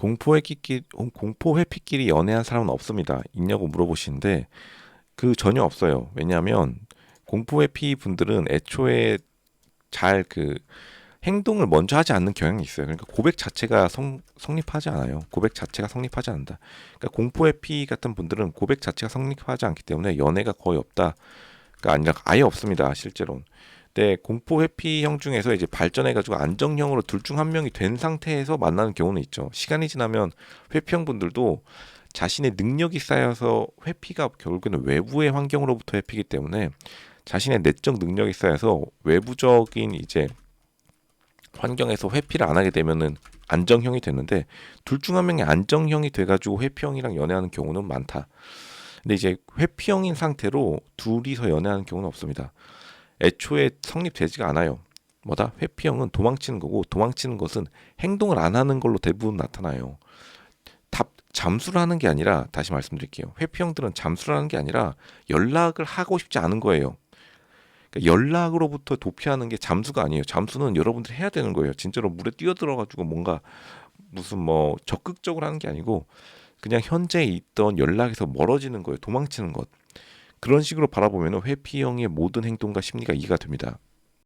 공포 회피끼리 공포 회피끼리 연애한 사람은 없습니다. 있냐고 물어보시는데 그 전혀 없어요. 왜냐하면 공포 회피 분들은 애초에 잘 그 행동을 먼저 하지 않는 경향이 있어요. 그러니까 고백 자체가 성, 성립하지 않아요. 고백 자체가 성립하지 않는다. 그러니까 공포 회피 같은 분들은 고백 자체가 성립하지 않기 때문에 연애가 거의 없다가 아니라 아예 없습니다. 실제로는. 근데 공포 회피형 중에서 이제 발전해가지고 안정형으로 둘 중 한 명이 된 상태에서 만나는 경우는 있죠. 시간이 지나면 회피형 분들도 자신의 능력이 쌓여서 회피가 결국에는 외부의 환경으로부터 회피기 때문에 자신의 내적 능력이 쌓여서 외부적인 이제 환경에서 회피를 안 하게 되면은 안정형이 되는데 둘 중 한 명이 안정형이 돼가지고 회피형이랑 연애하는 경우는 많다. 근데 이제 회피형인 상태로 둘이서 연애하는 경우는 없습니다. 애초에 성립되지가 않아요. 뭐다? 회피형은 도망치는 거고 도망치는 것은 행동을 안 하는 걸로 대부분 나타나요. 답 잠수를 하는 게 아니라 다시 말씀드릴게요. 회피형들은 잠수를 하는 게 아니라 연락을 하고 싶지 않은 거예요. 그러니까 연락으로부터 도피하는 게 잠수가 아니에요. 잠수는 여러분들이 해야 되는 거예요. 진짜로 물에 뛰어들어가지고 뭔가 무슨 뭐 적극적으로 하는 게 아니고 그냥 현재 있던 연락에서 멀어지는 거예요. 도망치는 것. 그런 식으로 바라보면 회피형의 모든 행동과 심리가 이해가 됩니다.